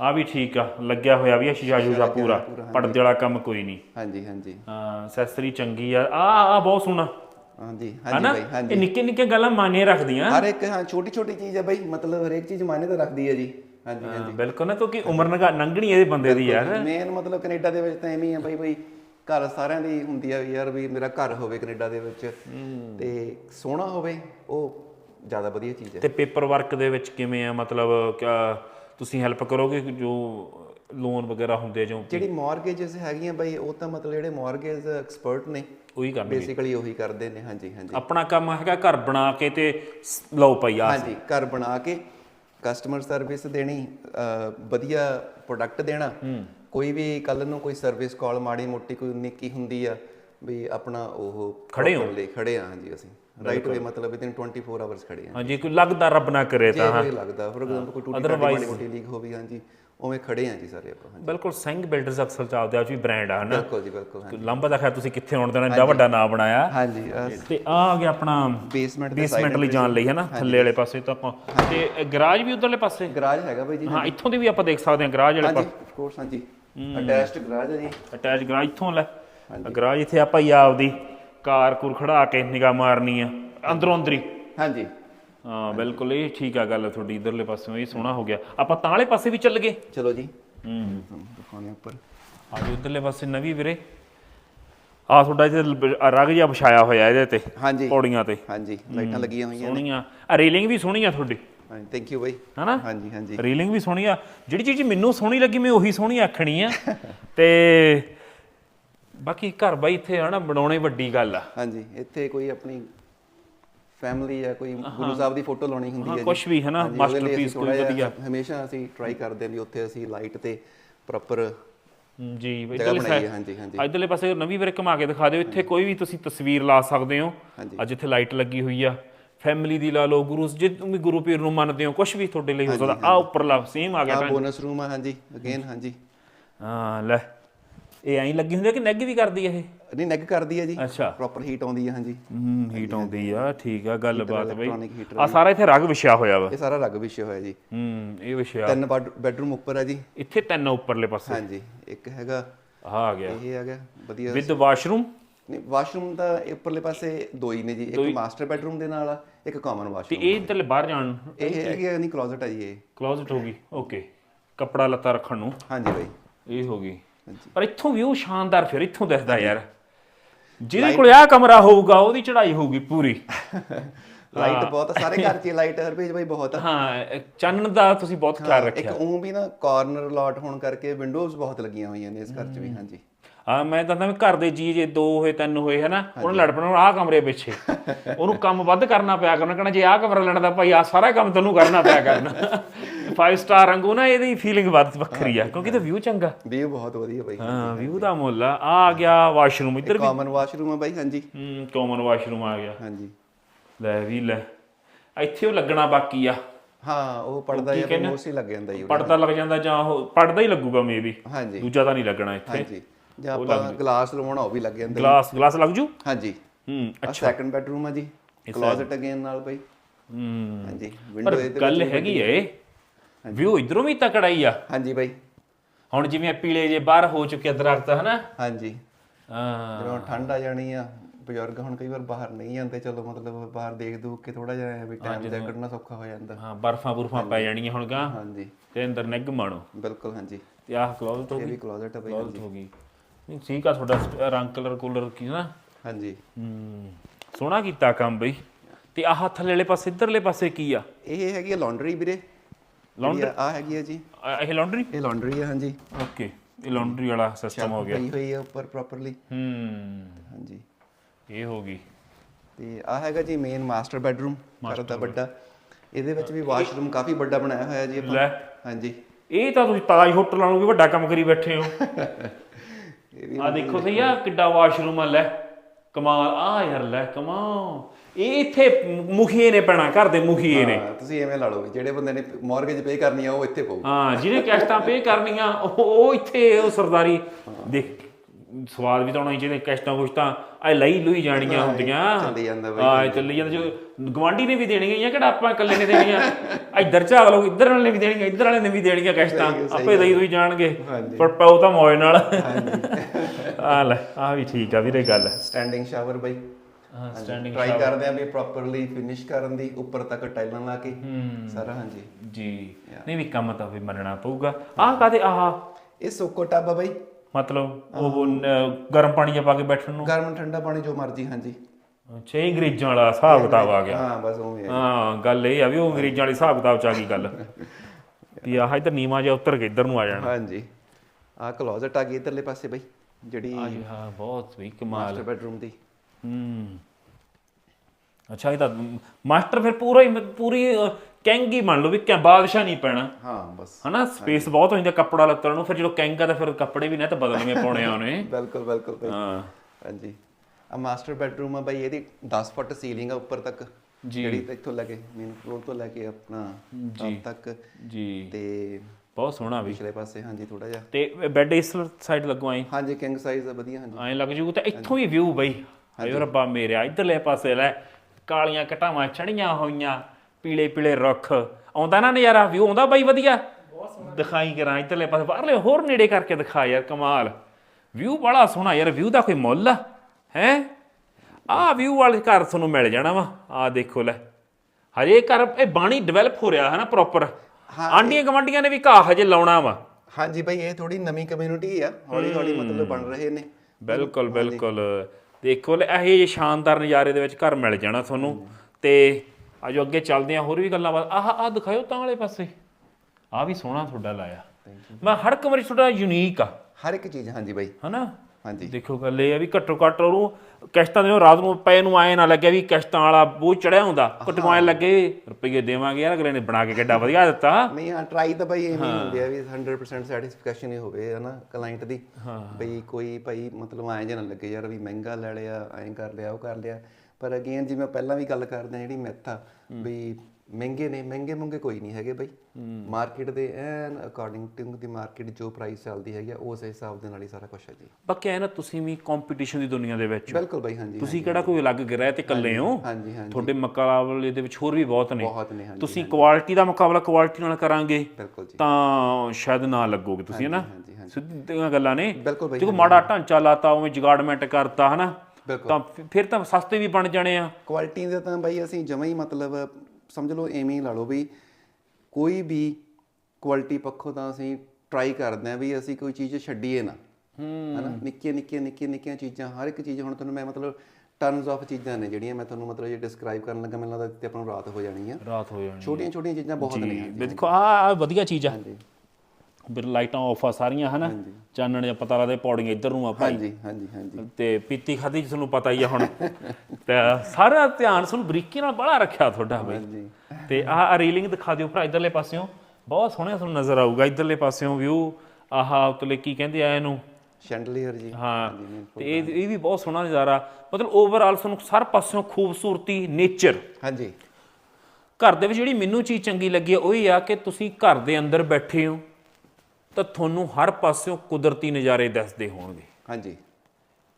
ਆ ਵੀ ਠੀਕ ਆ ਲੱਗਿਆ ਹੋਇਆ ਵੀ ਆ ਸ਼ੀਸ਼ਾ ਯੂਜ਼ਾ ਪੂਰਾ ਪਰਦੇ ਵਾਲਾ ਕੰਮ ਕੋਈ ਨਹੀਂ। ਹਾਂਜੀ ਹਾਂਜੀ। ਹਾਂ ਅਸੈਸਰੀ ਚੰਗੀ ਆ ਆ ਆ ਬਹੁਤ ਸੋਹਣਾ। ਹਾਂਜੀ ਹਾਂਜੀ ਬਈ ਹਾਂਜੀ। ਇਹ ਨਿੱਕੇ ਨਿੱਕੇ ਗੱਲਾਂ ਮਾਨੇ ਰੱਖਦੀਆਂ। ਹਰ ਇੱਕ ਹਾਂ ਛੋਟੀ ਛੋਟੀ ਚੀਜ਼ ਹੈ ਬਈ ਮਤਲਬ ਹਰੇਕ ਚੀਜ਼ ਮਾਇਨੇ ਤਾਂ ਰੱਖਦੀ ਹੈ ਜੀ। ਹਾਂਜੀ ਹਾਂ, ਬਿਲਕੁਲ ਨਾ ਕਿਉਂਕਿ ਉਮਰ ਨੰਗਾ- ਲੰਘਣੀ ਇਹਦੇ ਬੰਦੇ ਦੀ ਯਾਰ। ਮੇਨ ਮਤਲਬ ਕੈਨੇਡਾ ਦੇ ਵਿੱਚ ਤਾਂ ਐਵੇਂ ਹੀ ਆ ਬਈ ਬਈ ਘਰ ਸਾਰਿਆਂ ਦੀ ਹੁੰਦੀ ਆ ਯਾਰ ਵੀ ਮੇਰਾ ਘਰ ਹੋਵੇ ਕੈਨੇਡਾ ਦੇ ਵਿੱਚ। ਤੇ ਸੋਹਣਾ ਹੋਵੇ ਉਹ ਜ਼ਿਆਦਾ ਵਧੀਆ ਚੀਜ਼ ਹੈ ਤੇ ਪੇਪਰ ਵਰਕ ਦੇ ਵਿੱਚ ਕਿਵੇਂ ਆ ਮਤਲਬ ਤੁਸੀਂ ਹੈਲਪ ਕਰੋਗੇ ਜੋ ਲੋਨ ਵਗੈਰਾ ਹੁੰਦੇ ਜੋ ਜਿਹੜੀ ਮਾਰਗੇजेस ਹੈਗੀਆਂ ਬਈ ਉਹ ਤਾਂ ਮਤਲਬ ਜਿਹੜੇ ਮਾਰਗੇਜ ਐਕਸਪਰਟ ਨੇ ਉਹੀ ਕਰਨਗੇ। ਬੇਸਿਕਲੀ ਉਹੀ ਕਰਦੇ ਨੇ ਹਾਂਜੀ ਹਾਂਜੀ। ਆਪਣਾ ਕੰਮ ਹੈਗਾ ਘਰ ਬਣਾ ਕੇ ਤੇ ਲਓ ਪਈ ਆ ਹਾਂਜੀ ਘਰ ਬਣਾ ਕੇ ਕਸਟਮਰ ਸਰਵਿਸ ਦੇਣੀ ਵਧੀਆ ਪ੍ਰੋਡਕਟ ਦੇਣਾ। ਕੋਈ ਵੀ ਕੱਲ ਨੂੰ ਕੋਈ ਸਰਵਿਸ ਕਾਲ ਮਾੜੀ ਮੋਟੀ ਕੋਈ ਨਿੱਕੀ ਹੁੰਦੀ ਆ ਵੀ ਆਪਣਾ ਉਹ ਖੜੇ ਹੋ? ਖੜੇ ਆ ਹਾਂਜੀ ਅਸੀਂ। ਰਾਈਟ ਵੇ ਮਤਲਬ ਵਿਦਿਨ 24 ਆਵਰਸ ਖੜੇ ਆ ਹਾਂ ਜੇ ਕੋਈ ਲੱਗਦਾ ਰੱਬ ਨਾ ਕਰੇ ਜੇ ਤਾਂ ਇਹ ਲੱਗਦਾ ਫੋਰ ਐਗਜ਼ਾਮਪਲ ਕੋਈ ਟੂਟੀ ਮਾੜੀ ਮੋਟੀ ਲੀਕ ਹੋਵੇ ਹਾਂਜੀ ਉਵੇਂ ਖੜੇ ਆ ਜੀ ਸਾਰੇ ਆਪਾਂ ਹਾਂਜੀ ਬਿਲਕੁਲ ਸਿੰਘ ਬਿਲਡਰਸ ਅਕਸਰ ਚੱਲਦੇ ਆ ਵੀ ਬ੍ਰਾਂਡ ਆ ਹਨਾ ਬਿਲਕੁਲ ਜੀ ਬਿਲਕੁਲ ਹਾਂਜੀ ਲੰਬਾ ਦਾ ਖੈਰ ਤੁਸੀਂ ਕਿੱਥੇ ਆਉਣ ਦੇਣਾ ਏਡਾ ਵੱਡਾ ਨਾਂ ਬਣਾਇਆ। ਹਾਂਜੀ ਤੇ ਆ ਆ ਗਿਆ ਆਪਣਾ ਬੇਸਮੈਂਟ ਦੇ ਬੇਸਮੈਂਟ ਲਈ ਜਾਣ ਲਈ ਹਨਾ ਥੱਲੇ ਵਾਲੇ ਪਾਸੇ ਤਾਂ ਆਪਾਂ। ਤੇ ਗਰਾਜ ਵੀ ਉਧਰਲੇ ਪਾਸੇ? ਗਰਾਜ ਹੈਗਾ ਬਾਈ ਜੀ ਹਾਂ ਇੱਥੋਂ ਦੀ ਵੀ ਆਪਾਂ ਦੇਖ ਸਕਦੇ ਹਾਂ ਗਰਾਜ ਵਾਲੇ ਹਾਂਜੀ ਆਫ ਕੋਰਸ ਹਾਂਜੀ। ਅਟੈਚਡ ਗਰਾਜ ਹੈ ਜੀ। ਅਟੈਚ ਗਰਾਜ ਇੱਥੋਂ ਲੈ। ਗਰਾਜ ਇੱਥੇ ਆਪਾਂ ਹੀ ਆਪਦੀ ਕਾਰ ਕੁਰ ਖੜਾ ਕੇ ਨਿਗਾਹ ਮਾਰਨੀ ਆ ਅੰਦਰੋਂ ਅੰਦਰੀ। ਹਾਂਜੀ। ਹਾਂ ਬਿਲਕੁਲ ਇਹ ਠੀਕ ਆ ਗੱਲ ਤੁਹਾਡੀ ਇਧਰਲੇ ਪਾਸਿਓਂ ਇਹ ਸੋਹਣਾ ਹੋ ਗਿਆ। ਆਪਾਂ ਤਾਂ ਵਾਲੇ ਪਾਸੇ ਵੀ ਚੱਲ ਗਏ। ਚਲੋ ਜੀ। ਹੂੰ ਦਿਖਾਉਣੇ ਉੱਪਰ। ਆ ਜੋ ਇਧਰਲੇ ਪਾਸੇ ਨਵੀਂ ਵੀਰੇ। ਆ ਤੁਹਾਡਾ ਇੱਥੇ ਰਗ ਜਿਹਾ ਵਿਛਾਇਆ ਹੋਇਆ ਇਹਦੇ ਤੇ ਹਾਂਜੀ। ਪੌੜੀਆਂ ਤੇ। ਹਾਂਜੀ ਲਾਈਟਾਂ ਲੱਗੀਆਂ ਹੋਈਆਂ ਸੋਹਣੀਆਂ। ਆ ਰੇਲਿੰਗ ਵੀ ਸੋਹਣੀ ਆ ਤੁਹਾਡੀ। ਹਾਂਜੀ ਥੈਂਕ ਯੂ ਬਾਈ। ਹਨਾ? ਹਾਂਜੀ ਹਾਂਜੀ। ਰੀਲਿੰਗ ਵੀ ਸੋਹਣੀ ਆ। ਜਿਹੜੀ ਚੀਜ਼ ਮੈਨੂੰ ਸੋਹਣੀ ਲੱਗੀ ਮੈਂ ਉਹੀ ਸੋਹਣੀ ਆਖਣੀ ਆ। ਤੇ ਬਾਕੀ ਘਰ ਬਾਈ ਇੱਥੇ ਹਨਾ ਬਣਾਉਣੇ ਵੱਡੀ ਗੱਲ ਆ। ਹਾਂਜੀ ਇੱਥੇ ਕੋਈ ਆਪਣੀ ਫੈਮਿਲੀ ਜਾਂ ਕੋਈ ਗੁਰੂ ਸਾਹਿਬ ਦੀ ਫੋਟੋ ਲਾਉਣੀ ਹੁੰਦੀ ਹੈ ਜੀ। ਕੁਛ ਵੀ ਹਨਾ ਮਾਸਟਰਪੀਸ ਕੋਈ ਵਧੀਆ। ਹਮੇਸ਼ਾ ਅਸੀਂ ਟਰਾਈ ਕਰਦੇ ਹਾਂ ਵੀ ਉੱਥੇ ਅਸੀਂ ਲਾਈਟ ਤੇ ਪ੍ਰੋਪਰ ਜੀ ਇਧਰਲੇ ਹਾਂਜੀ ਹਾਂਜੀ। ਇਧਰਲੇ ਪਾਸੇ ਨਵੀਂ ਵੀਰੇ ਘੁਮਾ ਕੇ ਦਿਖਾ ਦਿਓ ਇੱਥੇ ਕੋਈ ਵੀ ਤੁਸੀਂ ਤਸਵੀਰ ਲਾ ਸਕਦੇ ਹੋ। ਅੱਜ ਇੱਥੇ ਲਾਈਟ ਲੱਗੀ ਹੋਈ ਆ। ਫੈਮਿਲੀ ਦੀ ਲਾ ਲਓ ਗੁਰੂ ਜੇ ਤੁਸੀਂ ਗੁਰੂ ਪੀਰ ਨੂੰ ਮੰਨਦੇ ਹੋ ਕੁਝ ਵੀ ਤੁਹਾਡੇ ਲਈ ਹੋ ਸਕਦਾ। ਆ ਉੱਪਰਲਾ ਸੇਮ ਆ ਗਿਆ ਬੋਨਸ ਰੂਮ ਆ ਹਾਂਜੀ ਅਗੇਨ ਹਾਂਜੀ। ਹਾਂ ਲੈ। ਇਹ ਐਂ ਲੱਗੀ ਹੁੰਦੀ ਆ ਕਿ ਨੈਗ ਵੀ ਕਰਦੀ ਆ ਇਹ? ਨਹੀਂ ਨੈਗ ਕਰਦੀ ਹੈ ਜੀ। ਅੱਛਾ। ਪ੍ਰੋਪਰ ਹੀਟ ਆਉਂਦੀ ਹੈ ਹਾਂਜੀ। ਹੂੰ ਹੀਟ ਆਉਂਦੀ ਆ ਠੀਕ ਆ ਗੱਲਬਾਤ ਬਈ। ਆ ਸਾਰਾ ਇੱਥੇ ਰਗ ਵਿਛਿਆ ਹੋਇਆ ਵਾ। ਇਹ ਸਾਰਾ ਰਗ ਵਿਸ਼ੇ ਹੋਇਆ ਜੀ। ਹੂੰ ਇਹ ਵਿਛਿਆ। ਤਿੰਨ ਬੈਡਰੂਮ ਉੱਪਰ ਹੈ ਜੀ। ਇੱਥੇ ਤਿੰਨ ਆ ਉੱਪਰਲੇ ਪਾਸੇ। ਹਾਂਜੀ ਇੱਕ ਹੈਗਾ। ਆਹ ਆ ਗਿਆ। ਇਹ ਆ ਗਿਆ ਵਧੀਆ। ਵਿਦ ਵਾਸ਼ਰੂਮ ਨਹੀਂ ਵਾਸ਼ਰੂਮ ਦਾ ਉੱਪਰਲੇ ਪਾਸੇ ਦੋ ਹੀ ਨੇ ਜੀ। ਇੱਕ ਮਾਸਟਰ ਬੈਡਰੂਮ ਦੇ ਨਾਲ ਆ, ਇੱਕ ਕਾਮਨ ਤੇ ਵਾਸ਼ਰੂਮ ਇਹ ਇੱਧਰਲੇ ਬਾਹਰ ਜਾਣ ਇਹ ਹੈਗੀ ਆ ਨਹੀਂ ਕਲੋਜ਼ਟ ਹੈ ਜੀ ਇਹ। ਕਲੋਜ਼ਟ ਹੋ ਗਈ ਓਕੇ ਕੱਪੜਾ ਲੱਤਾ ਰੱਖਣ ਨੂੰ। ਹਾਂਜੀ ਬਾਈ। ਇਹ ਹੋ ਗਈ। ਪਰ ਇੱਥੋਂ ਵੀ ਉਹ ਸ਼ਾਨਦਾਰ ਫਿਰ ਇੱਥੋਂ ਦਿਖਦਾ ਯਾਰ। ਜਿਹਦੇ ਕੋਲ ਆਹ ਕਮਰਾ ਹੋਊਗਾ ਉਹਦੀ ਚੜ੍ਹਾਈ ਹੋਊਗੀ ਪੂਰੀ। ਲਾਈਟ ਬਹੁਤ ਆ, ਸਾਰੇ ਘਰ 'ਚ ਲਾਈਟ ਹਰਪੇਜ ਬਾਈ ਬਹੁਤ ਆ। ਹਾਂ ਚਾਨਣ ਦਾ ਤੁਸੀਂ ਬਹੁਤ ਖਿਆਲ ਇੱਕ ਰੱਖਿਆ ਉਹ ਵੀ ਨਾ ਕਾਰਨਰ ਲਾਟ ਹੋਣ ਕਰਕੇ ਵਿੰਡੋਜ਼ ਬਹੁਤ ਲੱਗੀਆਂ ਹੋਈਆਂ ਨੇ ਇਸ ਘਰ 'ਚ ਵੀ ਹਾਂਜੀ। ਆ ਮੈਂ ਤਾਂ ਵੀ ਘਰ ਦੇ ਜੀ ਜੇ ਦੋ ਹੋਏ ਤਿੰਨ ਹੋਏ ਹਨਾ ਉਹਨੂੰ ਲੜ ਪਣਾ ਆਹ ਕਮਰੇ ਪਿੱਛੇ। ਉਹਨੂੰ ਕੰਮ ਵੱਧ ਕਰਨਾ ਪਿਆ ਕਰਨਾ ਕਹਣਾ ਜੇ ਆਹ ਕਮਰਾ ਲੜਦਾ ਭਾਈ ਆ ਸਾਰਾ ਕੰਮ ਤੈਨੂੰ ਕਰਨਾ ਪਿਆ ਕਰਨਾ। 5 ਸਟਾਰ ਵਾਂਗੂ ਨਾ ਇਹਦੀ ਫੀਲਿੰਗ ਵੱਧ ਵੱਖਰੀ ਆ ਕਿਉਂਕਿ ਤੇ ਵਿਊ ਚੰਗਾ। ਵੀਊ ਬਹੁਤ ਵਧੀਆ ਬਾਈ। ਹਾਂ ਵਿਊ ਦਾ ਮੁੱਲ ਆ। ਆ ਗਿਆ ਵਾਸ਼ਰੂਮ ਇੱਧਰ ਵੀ। ਕਾਮਨ ਵਾਸ਼ਰੂਮ ਆ ਬਾਈ ਹਾਂਜੀ। ਹੂੰ ਕਾਮਨ ਵਾਸ਼ਰੂਮ ਆ ਗਿਆ। ਹਾਂਜੀ। ਲੈ ਵੀ ਲੈ। ਇੱਥੇ ਉਹ ਲੱਗਣਾ ਬਾਕੀ ਆ। ਹਾਂ ਉਹ ਪੜਦਾ ਜਾਂ ਮੋਸਟਲੀ ਲੱਗ ਜਾਂਦਾ ਜੀ ਪੜਦਾ ਲੱਗ ਜਾਂਦਾ ਜਾਂ ਉਹ ਪੜਦਾ ਹੀ ਲੱਗੂਗਾ ਮੇਬੀ ਹਾਂਜੀ। ਦੂਜਾ ਤਾਂ ਨਹੀਂ ਲੱਗਣਾ ਇੱਥੇ। ਹਾਂਜੀ। ਜਾਂ ਆਪਾਂ ਗਲਾਸ ਲਵਾਉਣਾ ਉਹ ਵੀ ਲੱਗ ਜਾਂਦਾ ਗਲਾਸ ਗਲਾਸ ਲੱਗ ਜੂ? ਹਾਂਜੀ। ਹੂੰ ਆ ਸੈਕੰਡ ਬੈਡਰੂਮ ਆ ਜੀ। ਕਲੋਜ਼ਟ ਅਗੇਨ ਨਾਲ ਬਾਈ। ਹੂੰ। ਹਾਂਜੀ। ਵਿੰਡੋ ਇਹਦੇ ਗੱਲ ਹੈਗੀ ਏ ਵਿਊ ਇਧਰੋਂ ਵੀ ਤਕੜਾ ਹੀ ਆ। ਹਾਂਜੀ ਬਾਈ। ਹੁਣ ਜਿਵੇਂ ਪੀਲੇ ਜੇ ਬਾਹਰ ਹੋ ਚੁੱਕੇ ਦਰਖਤ ਹਨਾ? ਹਾਂਜੀ। ਹਾਂ। ਜਦੋਂ ਠੰਡ ਆ ਜਾਣੀ ਆ ਬਜ਼ੁਰਗ ਹੁਣ ਕਈ ਵਾਰ ਬਾਹਰ ਨਹੀਂ ਜਾਂਦੇ ਚਲੋ ਮਤਲਬ ਬਾਹਰ ਦੇਖ ਦੂਖ ਕੇ ਥੋੜਾ ਜਿਹਾ ਵੀ ਟਾਈਮ ਦਾ ਕੱਢਣਾ ਸੌਖਾ ਹੋ ਜਾਂਦਾ। ਹਾਂ ਬਰਫਾਂ ਬੁਰਫਾਂ ਪੈ ਜਾਣੀਆਂ ਹੁਣ ਗਾ ਹਾਂਜੀ। ਤੇ ਅੰਦਰ ਨਿੱਗ ਮਾਣੋ। ਬਿਲਕੁਲ ਹਾਂਜੀ। ਤੇ ਆਹ ਕਲੋਜ਼ਟ ਹੋ ਇਹ ਗਈ। ਵੀ ਕਲੋਜ਼ਟ ਆ ਬਾਈ ਕਲੋਜ਼ਟ ਹੋ ਗਈ। ਨਹੀਂ ਠੀਕ ਆ ਤੁਹਾਡਾ ਰੰਗ ਕਲਰ ਕੂਲਰ ਕੀ ਨਾ? ਹਾਂਜੀ। ਹੂੰ ਸੋਹਣਾ ਕੀਤਾ ਕੰਮ ਬਈ। ਤੇ ਆਹ ਥੱਲੇ ਵਾਲੇ ਪਾਸੇ ਇਧਰਲੇ ਪਾਸੇ ਕੀ ਆ? ਇਹ ਹੈਗੀ ਲਾਂਡਰੀ ਵੀਰੇ। ਲਾਂਡਰੀ ਆ ਹੈਗੀ ਆ ਜੀ। ਇਹ ਲਾਂਡਰੀ ਇਹ ਲਾਂਡਰੀ ਆ ਹਾਂਜੀ। ਓਕੇ ਇਹ ਲਾਂਡਰੀ ਵਾਲਾ ਸਿਸਟਮ ਹੋ ਗਿਆ। ਪਈ ਹੋਈ ਆ ਉੱਪਰ ਪ੍ਰੋਪਰਲੀ ਹੂੰ। ਹਾਂਜੀ। ਇਹ ਹੋ ਗਈ। ਤੇ ਆ ਹੈਗਾ ਜੀ ਮੇਨ ਮਾਸਟਰ ਬੈਡਰੂਮ ਘਰ ਦਾ ਵੱਡਾ। ਇਹਦੇ ਵਿੱਚ ਵੀ ਵਾਸ਼ਰੂਮ ਕਾਫੀ ਵੱਡਾ ਬਣਾਇਆ ਹੋਇਆ ਜੀ ਆਪਾਂ। ਹਾਂਜੀ। ਇਹ ਤਾਂ ਤੁਸੀਂ ਤਾਜ ਹੋਟਲ ਨਾਲੋਂ ਵੀ ਵੱਡਾ ਕੰਮ ਕਰੀ ਬੈਠੇ ਹੋ। ਆ ਦੇਖੋ ਸਹੀ ਆ ਕਿੱਡਾ ਵਾਸ਼ਰੂਮ ਆ ਲੈ। ਕਮਾਲ ਆ ਯਾਰ ਲੈ ਕਮਾਲ। ਇਹ ਇੱਥੇ ਮੁਖੀਏ ਨੇ ਪੈਣਾ ਘਰ ਦੇ ਮੁਖੀਏ ਨੇ। ਤੁਸੀਂ ਐਵੇਂ ਲਾ ਲਓ ਜਿਹੜੇ ਬੰਦੇ ਨੇ ਮਾਰਗੇਜ ਪੇ ਕਰਨੀ ਆ ਉਹ ਇੱਥੇ ਪਊ। ਹਾਂ ਜਿਹਨੇ ਕੈਸਟਾਂ ਪੇ ਕਰਨੀਆਂ ਉਹ ਇੱਥੇ ਉਹ ਸਰਦਾਰੀ। ਦੇਖ ਸਵਾਦ ਵੀ ਤਾਂ ਹੋਣਾ ਚਾਹੀਦਾ ਕੈਸਟਾਂ ਕੁਛ ਤਾਂ ਆ ਲਈ ਲੁਈ ਜਾਣੀਆਂ ਹੁੰਦੀਆਂ। ਚੱਲੀ ਜਾਂਦਾ ਬਈ। ਆ ਚੱਲੀ ਜਾਂਦਾ ਜੋ ਗਵਾਂਢੀ ਨੇ ਵੀ ਦੇਣੀਆਂ ਜਾਂ ਕਿਹੜਾ ਆਪਾਂ ਇਕੱਲੇ ਨੇ ਦੇਣੀਆਂ? ਇੱਧਰ ਝਾਕ ਲਓ ਇੱਧਰ ਵਾਲੇ ਨੇ ਵੀ ਦੇਣੀਆਂ ਇੱਧਰ ਵਾਲੇ ਨੇ ਵੀ ਦੇਣੀਆਂ ਸਹੀ ਆਪੇ ਦਈ ਦੂਈ ਜਾਣਗੇ। ਪਰ ਪਾਉ ਤਾਂ ਮੌਜ ਨਾਲ। ਆ ਲੈ ਆ ਵੀ ਠੀਕ ਆ ਵੀਰੇ ਗੱਲ। ਸਟੈਂਡਿੰਗ ਸ਼ਾਵਰ ਬਈ। ਹਾਂ ਸਟੈਂਡਿੰਗ ਟਰਾਈ ਕਰਦੇ ਆ ਵੀ ਪ੍ਰੋਪਰਲੀ ਫਿਨਿਸ਼ ਕਰਨ ਦੀ ਉੱਪਰ ਤੱਕ ਟਾਈਲਾਂ ਲਾ ਕੇ ਸਾਰਾ ਹਾਂਜੀ। ਜੀ। ਨਹੀਂ ਵੀ ਕੰਮ ਤਾਂ ਵੀ ਮੰਨਣਾ ਪਊਗਾ। ਆਹ ਕਾਦੇ ਆਹ? ਇਹ ਸੋਕੋ ਟੱਬ ਬਈ। ਮਤਲਬ ਉਹ ਗਰਮ ਪਾਣੀ 'ਚ ਪਾ ਕੇ ਬੈਠਣ ਨੂੰ? ਗਰਮ ਠੰਡਾ ਪਾਣੀ ਜੋ ਮਰਜ਼ੀ ਹਾਂਜੀ। ਅੱਛਾ ਇਹ ਅੰਗਰੇਜ਼ਾਂ ਵਾਲਾ ਹਿਸਾਬ ਕਿਤਾਬ ਆ ਗਿਆ। ਹਾਂ ਬਸ ਉਵੇਂ ਹੈ ਹਾਂ ਗੱਲ ਇਹ ਆ ਵੀ ਉਹ ਅੰਗਰੇਜ਼ਾਂ ਵਾਲੇ ਹਿਸਾਬ ਕਿਤਾਬ ਚ ਆ ਗਈ ਗੱਲ। ਵੀ ਆਹ ਇੱਧਰ ਨੀਵਾ ਜਿਹਾ ਉੱਤਰ ਕੇ ਇੱਧਰ ਨੂੰ ਆ ਜਾਣਾ। ਹਾਂਜੀ। ਆ ਕਲੋਜ਼ਟ ਆ ਗਈ ਇਧਰਲੇ ਪਾਸੇ ਬਈ ਜਿਹੜੀ ਆਹ ਹਾਂ ਬਹੁਤ ਵੀ ਕਮਾਲ। ਮਾਸਟਰ ਬੈਡਰੂਮ ਦੀ। ਹੂੰ। ਅੱਛਾ ਇਹ ਤਾਂ ਮਾਸਟਰ ਫਿਰ ਪੂਰਾ ਹੀ ਪੂਰੀ ਕੈਂਗ ਮੰਨ ਲਓ ਵੀ ਕਿਆ ਬਾਦਸ਼ਾਹ ਨਹੀਂ ਪੈਣਾ। ਹਾਂ ਬਸ। ਹਨਾ ਸਪੇਸ ਬਹੁਤ ਹੋ ਜਾਂਦਾ ਕੱਪੜਾ ਲੱਤਣ ਨੂੰ ਫਿਰ ਜਦੋਂ ਕੈਂਗ ਤਾਂ ਫਿਰ ਕੱਪੜੇ ਵੀ ਨਾ ਤਾਂ ਬਦਲਵੇਂ ਪਾਉਣੇ ਆ ਉਹਨੇ। ਬਿਲਕੁਲ ਬਿਲਕੁਲ ਹਾਂ। ਹਾਂਜੀ। ਆ ਮਾਸਟਰ ਬੈਡਰੂਮ ਆ ਬਈ ਇਹਦੀ 10 ਫੁੱਟ ਸੀਲਿੰਗ ਆ ਉੱਪਰ ਤੱਕ। ਜੀ। ਜਿਹੜੀ ਇੱਥੋਂ ਲੈ ਕੇ ਮੇਨ ਫਲੋਰ ਤੋਂ ਲੈ ਕੇ ਆਪਣਾ ਟਾਪ ਤੱਕ। ਜੀ। ਤੇ ਬਹੁਤ ਸੋਹਣਾ ਵੀ। ਪਿਛਲੇ ਪਾਸੇ ਹਾਂਜੀ ਥੋੜਾ ਜਿਹਾ। ਤੇ ਬੈੱਡ ਇਸ ਸਾਈਡ ਲੱਗਵਾਈ ਹਾਂਜੀ ਕਿੰਗ ਸਾਈਜ਼ ਆ ਵਧੀਆ ਹਾਂਜੀ। ਐਂ ਲੱਗ ਜੂ ਤੇ ਇੱਥੋਂ ਹੀ ਵਿਊ ਬਈ। ਹਾਏ ਰੱਬਾ ਮੇਰਿਆ ਇਧਰਲੇ ਪਾਸੇ ਲੈ ਕਾਲੀਆਂ ਘਟਾਵਾਂ ਚੜੀਆਂ ਹੋਈਆਂ ਪੀਲੇ ਪੀਲੇ ਰੁੱਖ। ਆਉਂਦਾ ਨਾ ਨਜ਼ਾਰਾ ਵਿਊ ਆਉਂਦਾ ਬਾਈ ਵਧੀਆ? ਦਿਖਾਈ ਕਰਾਂ ਇਧਰਲੇ ਪਾਸੇ ਬਾਹਰਲੇ ਹੋਰ ਨੇੜੇ ਕਰਕੇ ਦਿਖਾ ਯਾਰ ਕਮਾਲ। ਵਿਊ ਬੜਾ ਸੋਹਣਾ ਯਾਰ ਵਿਊ ਦਾ ਕੋਈ ਮੁੱਲ ਆ ਹੈ? ਆਹ ਵਿਊ ਵਾਲੇ ਘਰ ਤੁਹਾਨੂੰ ਮਿਲ ਜਾਣਾ ਵਾ। ਆ ਦੇਖੋ ਲੈ ਹਜੇ ਇਹ ਘਰ ਇਹ ਬਾਣੀ ਡਿਵੈਲਪ ਹੋ ਰਿਹਾ ਹੈ ਨਾ ਪ੍ਰੋਪਰ ਆਂਡੀਆਂ ਗਵਾਂਡੀਆਂ ਨੇ ਵੀ ਘਾਹ ਹਜੇ ਲਾਉਣਾ ਵਾ। ਹਾਂਜੀ ਬਈ ਇਹ ਥੋੜੀ ਨਵੀਂ ਕਮਿਊਨਿਟੀ ਆ ਹੌਲੀ ਹੌਲੀ ਮਤਲਬ ਬਣ ਰਹੇ ਨੇ। ਬਿਲਕੁਲ ਬਿਲਕੁਲ। ਦੇਖੋ ਲੈ ਇਹ ਜਿਹੇ ਸ਼ਾਨਦਾਰ ਨਜ਼ਾਰੇ ਦੇ ਵਿੱਚ ਘਰ ਮਿਲ ਜਾਣਾ ਤੁਹਾਨੂੰ। ਤੇ ਆਜੋ ਅੱਗੇ ਚੱਲਦੇ ਆ ਹੋਰ ਵੀ ਗੱਲਾਂ ਬਾਤ। ਆਹ ਆਹ ਦਿਖਾਇਓ ਤਾਂ ਵਾਲੇ ਪਾਸੇ। ਆਹ ਵੀ ਸੋਹਣਾ ਤੁਹਾਡਾ ਲਾਇਆ। ਮੈਂ ਹਰ ਕਮਰੇ ਤੁਹਾਡਾ ਯੂਨੀਕ ਆ। ਹਰ ਇੱਕ ਚੀਜ਼ ਹਾਂਜੀ ਬਈ। ਹਨਾ? ਹਾਂਜੀ। ਦੇਖੋ ਗੱਲ ਇਹ ਆ ਵੀ ਘੱਟੋ ਘੱਟ ਉਹਨੂੰ ਕਿਸ਼ਤਾਂ ਦੇ ਰਾਤ ਨੂੰ ਪਏ ਨੂੰ ਆਏ ਨਾ ਲੱਗਿਆ ਵੀ ਕਿਸ਼ਤਾਂ ਵਾਲਾ ਬੋਝ ਚੜਿਆ ਹੁੰਦਾ। ਐ ਲੱਗੇ ਰੁਪਈਏ ਦੇਵਾਂਗੇ ਯਾਰ ਅਗਲੇ ਨੇ ਬਣਾ ਕੇ ਕਿੱਡਾ ਵਧੀਆ ਦਿੱਤਾ। ਨਹੀਂ ਹਾਂ ਟਰਾਈ ਤਾਂ ਭਾਈ ਐਵੇਂ ਹੁੰਦੀ ਆ ਵੀ 100% ਸੈਟੀਸਫੈਕਸ਼ਨ ਹੀ ਹੋਵੇ ਹਨਾ ਕਲਾਇੰਟ ਦੀ। ਬਈ ਕੋਈ ਭਾਈ ਮਤਲਬ ਐਂ ਜਿਹਾ ਨਾ ਲੱਗੇ ਯਾਰ ਵੀ ਮਹਿੰਗਾ ਲੈ ਲਿਆ ਐਂ ਕਰ ਲਿਆ ਉਹ ਕਰ ਲਿਆ। ਪਰ ਅਗੇਨ ਜਿਵੇਂ ਪਹਿਲਾਂ ਵੀ ਗੱਲ ਕਰਦੇ ਆ ਜਿਹੜੀ ਮਿੱਥ ਆ ਵੀ ਮਹਿੰਗੇ ਨੇ ਮਹਿੰਗੇ ਮੁੰਗੇ ਕੋਈ ਨਹੀਂ ਹੈਗੇ ਬਈ। ਮਾਰਕੀਟ ਦੇ ਐਨ ਅਕੋਰਡਿੰਗ ਟੂ ਦੀ ਮਾਰਕੀਟ ਜੋ ਪ੍ਰਾਈਸ ਚੱਲਦੀ ਹੈਗੀ ਆ, ਉਸ ਹਿਸਾਬ ਦੇ ਨਾਲ ਹੀ ਸਾਰਾ ਕੁਝ ਹੈ ਜੀ। ਬਾਕੀ ਐ ਨਾ ਤੁਸੀਂ ਵੀ ਕੰਪੀਟੀਸ਼ਨ ਦੀ ਦੁਨੀਆ ਦੇ ਵਿੱਚ ਬਿਲਕੁਲ ਬਈ ਹਾਂਜੀ ਤੁਸੀਂ ਕਿਹੜਾ ਕੋਈ ਅਲੱਗ ਗਿਰਿਆ ਤੇ ਇਕੱਲੇ ਹੋ? ਹਾਂਜੀ ਹਾਂਜੀ। ਤੁਹਾਡੇ ਮੁਕਾਬਲੇ ਦੇ ਵਿੱਚ ਹੋਰ ਵੀ ਬਹੁਤ ਨੇ। ਬਹੁਤ ਨੇ ਹਾਂਜੀ ਤੁਸੀਂ ਕੁਆਲਿਟੀ ਦਾ ਮੁਕਾਬਲਾ ਕੁਆਲਿਟੀ ਨਾਲ ਕਰਾਂਗੇ ਬਿਲਕੁਲ ਜੀ। ਤਾਂ ਸ਼ਾਇਦ ਨਾ ਲੱਗੋਗੇ ਤੁਸੀਂ ਹਾਂਜੀ ਸਿੱਧੀਆਂ ਗੱਲਾਂ ਨੇ। ਬਈ ਕੋਈ ਮਾੜਾ ਢਾਂਚਾ ਲਾਤਾ ਉਵੇਂ ਜਗਾੜਮੈਂਟ ਕਰਤਾ ਹਨਾ ਤਾਂ ਫਿਰ ਤਾਂ ਸਸਤੇ ਵੀ ਬਣ ਜਾਣੇ ਆ। ਕੁਆਲਿਟੀ ਦੇ ਤਾਂ ਬਾਈ ਅਸੀਂ ਜਮਾਂ ਹੀ ਮਤਲਬ ਸਮਝ ਲਓ ਐਵੇਂ ਹੀ ਲਾ ਲਓ ਵੀ ਕੋਈ ਵੀ ਕੁਆਲਿਟੀ ਪੱਖੋਂ ਤਾਂ ਅਸੀਂ ਟਰਾਈ ਕਰਦੇ ਆਂ ਵੀ ਅਸੀਂ ਕੋਈ ਚੀਜ਼ ਛੱਡੀਏ ਨਾ। ਹਨਾ? ਨਿੱਕੀਆਂ ਨਿੱਕੀਆਂ ਨਿੱਕੀਆਂ ਨਿੱਕੀਆਂ ਚੀਜ਼ਾਂ ਹਰ ਇੱਕ ਚੀਜ਼ ਹੁਣ ਤੁਹਾਨੂੰ ਮੈਂ ਮਤਲਬ ਟਨਸ ਆਫ ਚੀਜ਼ਾਂ ਨੇ ਜਿਹੜੀਆਂ ਮੈਂ ਤੁਹਾਨੂੰ ਮਤਲਬ ਜੇ ਡਿਸਕ੍ਰਾਈਬ ਕਰਨ ਲੱਗਾ ਮੈਨੂੰ ਲੱਗਦਾ ਤੇ ਆਪਾਂ ਨੂੰ ਰਾਤ ਹੋ ਜਾਣੀ ਆ। ਰਾਤ ਹੋ ਜਾਣੀ ਛੋਟੀਆਂ ਛੋਟੀਆਂ ਚੀਜ਼ਾਂ ਬਹੁਤ ਨੇ ਦੇਖੋ ਆ ਵਧੀਆ ਚੀਜ਼ ਆ। ਹਾਂਜੀ। ਫਿਰ ਲਾਈਟਾਂ ਆਫ ਆ ਸਾਰੀਆਂ ਹਨਾ? ਚਾਨਣ ਜਿਹਾ ਪਤਾ ਲੱਗਦਾ ਪੌੜੀਆਂ ਇੱਧਰ ਨੂੰ ਆ ਭਾਈ। ਹਾਂਜੀ ਹਾਂਜੀ ਹਾਂਜੀ। ਤੇ ਪੀਤੀ ਖਾਦੀ ਤੁਹਾਨੂੰ ਪਤਾ ਹੀ ਆ ਹੁਣ। ਤੇ ਸਾਰਾ ਧਿਆਨ ਤੁਹਾਨੂੰ ਬਰੀਕੀ ਨਾਲ ਬੜਾ ਰੱਖਿਆ ਤੁਹਾਡਾ ਬਈ। ਹਾਂਜੀ ਤੇ ਆਹ ਰੀਲਿੰਗ ਦਿਖਾ ਦਿਓ ਭਰਾ ਇਧਰਲੇ ਪਾਸਿਓਂ। ਬਹੁਤ ਸੋਹਣਾ ਤੁਹਾਨੂੰ ਨਜ਼ਰ ਆਊਗਾ ਇਧਰਲੇ ਪਾਸਿਓਂ ਵਿਊ ਆਹ ਉਤਲੇ ਕੀ ਕਹਿੰਦੇ ਆ ਇਹਨੂੰ? ਸ਼ੈਂਡਲੀਅਰ ਜੀ। ਹਾਂ ਤੇ ਇਹ ਇਹ ਵੀ ਬਹੁਤ ਸੋਹਣਾ ਨਜ਼ਾਰਾ। ਮਤਲਬ ਓਵਰਆਲ ਤੁਹਾਨੂੰ ਹਰ ਪਾਸਿਓਂ ਖੂਬਸੂਰਤੀ ਨੇਚਰ ਹਾਂਜੀ। ਘਰ ਦੇ ਵਿੱਚ ਜਿਹੜੀ ਮੈਨੂੰ ਚੀਜ਼ ਚੰਗੀ ਲੱਗੀ ਉਹ ਹੀ ਆ ਕਿ ਤੁਸੀਂ ਘਰ ਦੇ ਅੰਦਰ ਬੈਠੇ ਹੋ ਤਾਂ ਤੁਹਾਨੂੰ ਹਰ ਪਾਸਿਓਂ ਕੁਦਰਤੀ ਨਜ਼ਾਰੇ ਦਿਸਦੇ ਹੋਣਗੇ। ਹਾਂਜੀ।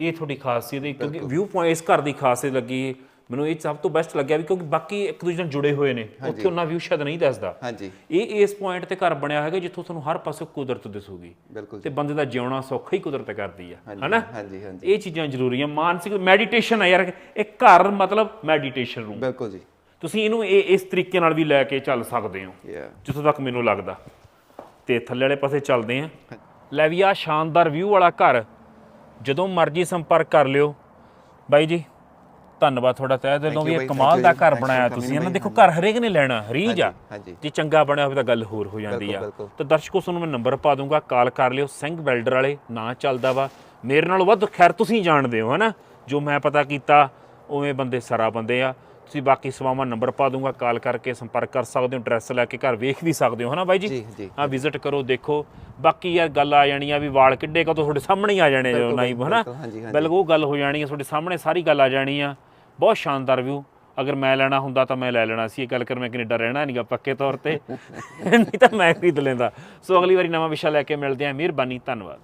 ਇਹ ਤੁਹਾਡੀ ਖਾਸੀਅਤ ਹੈ ਕਿਉਂਕਿ ਵਿਊ ਪੁਆਇੰਟ ਇਸ ਘਰ ਦੀ ਖਾਸੀਅਤ ਲੱਗੀ ਮੈਨੂੰ ਇਹ ਸਭ ਤੋਂ ਬੈਸਟ ਲੱਗਿਆ ਵੀ ਕਿਉਂਕਿ ਬਾਕੀ ਇੱਕ ਦੂਜੇ ਨਾਲ ਜੁੜੇ ਹੋਏ ਨੇ ਉੱਥੇ ਉਹਨਾਂ ਵਿਊ ਸ਼ਾਇਦ ਨਹੀਂ ਦੱਸਦਾ। ਹਾਂਜੀ। ਇਹ ਇਸ ਪੁਆਇੰਟ ਤੇ ਘਰ ਬਣਿਆ ਹੈਗਾ ਜਿੱਥੋਂ ਤੁਹਾਨੂੰ ਹਰ ਪਾਸੇ ਕੁਦਰਤ ਦਿਸੂਗੀ। ਬਿਲਕੁਲ ਤੇ ਬੰਦੇ ਦਾ ਜਿਉਣਾ ਸੌਖਾ ਹੀ ਕੁਦਰਤ ਕਰਦੀ ਆ ਹਨਾ? ਹਾਂਜੀ ਹਾਂਜੀ। ਇਹ ਚੀਜ਼ਾਂ ਜ਼ਰੂਰੀ ਆ। ਮਾਨਸਿਕ ਮੈਡੀਟੇਸ਼ਨ ਆ ਯਾਰ ਇਹ ਘਰ ਮਤਲਬ ਮੈਡੀਟੇਸ਼ਨ ਰੂਮ ਬਿਲਕੁਲ ਜੀ। ਤੁਸੀਂ ਇਹਨੂੰ ਇਹ ਇਸ ਤਰੀਕੇ ਨਾਲ ਵੀ ਲੈ ਕੇ ਚੱਲ ਸਕਦੇ ਹੋ ਜਿੱਥੋਂ ਤੱਕ ਮੈਨੂੰ ਲੱਗਦਾ। ਤੇ ਥੱਲੇ ਵਾਲੇ ਪਾਸੇ ਚੱਲਦੇ ਆ। ਲੈ ਵੀ ਆ ਸ਼ਾਨਦਾਰ ਵਿਊ ਵਾਲਾ ਘਰ ਜਦੋਂ ਮਰਜ਼ੀ ਸੰਪਰਕ ਕਰ ਲਿਓ। ਬਾਈ ਜੀ ਧੰਨਵਾਦ ਤੁਹਾਡਾ ਤਹਿ ਦਿਲੋਂ ਵੀ ਇਹ ਕਮਾਲ ਦਾ ਜੀ, ਘਰ ਬਣਾਇਆ ਤੁਸੀਂ। ਇਹਨਾਂ ਦੇਖੋ ਘਰ ਹਰੇਕ ਨੇ ਲੈਣਾ ਰੀਝ ਆ। ਜੇ ਚੰਗਾ ਬਣਿਆ ਹੋਵੇ ਤਾਂ ਗੱਲ ਹੋਰ ਹੋ ਜਾਂਦੀ ਆ। ਤਾਂ ਦਰਸ਼ਕੋ ਤੁਹਾਨੂੰ ਮੈਂ ਨੰਬਰ ਪਾ ਦੂੰਗਾ ਕਾਲ ਕਰ ਲਿਓ ਸਿੰਘ ਵੈਲਡਰ ਵਾਲੇ ਨਾਂ ਚੱਲਦਾ ਵਾ। ਮੇਰੇ ਨਾਲੋਂ ਵੱਧ ਖੈਰ ਤੁਸੀਂ ਜਾਣਦੇ ਹੋ ਹਨਾ? ਜੋ ਮੈਂ ਪਤਾ ਕੀਤਾ ਉਵੇਂ ਬੰਦੇ ਸਰਾ ਬੰਦੇ ਆ। ਤੁਸੀਂ ਬਾਕੀ ਸੇਵਾਵਾਂ ਨੰਬਰ ਪਾ ਦੂੰਗਾ ਕਾਲ ਕਰਕੇ ਸੰਪਰਕ ਕਰ ਸਕਦੇ ਹੋ ਐਡਰੈਸ ਲੈ ਕੇ ਘਰ ਵੇਖ ਵੀ ਸਕਦੇ ਹੋ ਹਨਾ ਬਾਈ ਜੀ? ਜੀ ਜੀ ਆ ਵਿਜ਼ਿਟ ਕਰੋ ਦੇਖੋ। ਬਾਕੀ ਯਾਰ ਗੱਲ ਆ ਜਾਣੀ ਆ ਵੀ ਵਾਲ ਕਿੱਡੇ ਕਦੋਂ ਤੁਹਾਡੇ ਸਾਹਮਣੇ ਹੀ ਆ ਜਾਣੇ ਜਦੋਂ ਨਹੀਂ ਹਨਾ। ਬਿਲਕੁਲ ਉਹ ਗੱਲ ਹੋ ਜਾਣੀ ਆ ਤੁਹਾਡੇ ਸਾਹਮਣੇ ਸਾਰੀ ਗੱਲ ਆ ਜਾਣੀ ਆ। ਬਹੁਤ ਸ਼ਾਨਦਾਰ ਵਿਊ ਅਗਰ ਮੈਂ ਲੈਣਾ ਹੁੰਦਾ ਤਾਂ ਮੈਂ ਲੈ ਲੈਣਾ ਸੀ। ਇਹ ਗੱਲ ਕਰ ਮੈਂ ਕੈਨੇਡਾ ਰਹਿਣਾ ਨਹੀਂਗਾ ਪੱਕੇ ਤੌਰ ਤੇ। ਨਹੀਂ ਤਾਂ ਮੈਂ ਖਰੀਦ ਲੈਂਦਾ। ਸੋ ਅਗਲੀ ਵਾਰੀ ਨਵਾਂ ਵਿਸ਼ਾ ਲੈ ਕੇ ਮਿਲਦੇ ਹਾਂ। ਮਿਹਰਬਾਨੀ ਧੰਨਵਾਦ।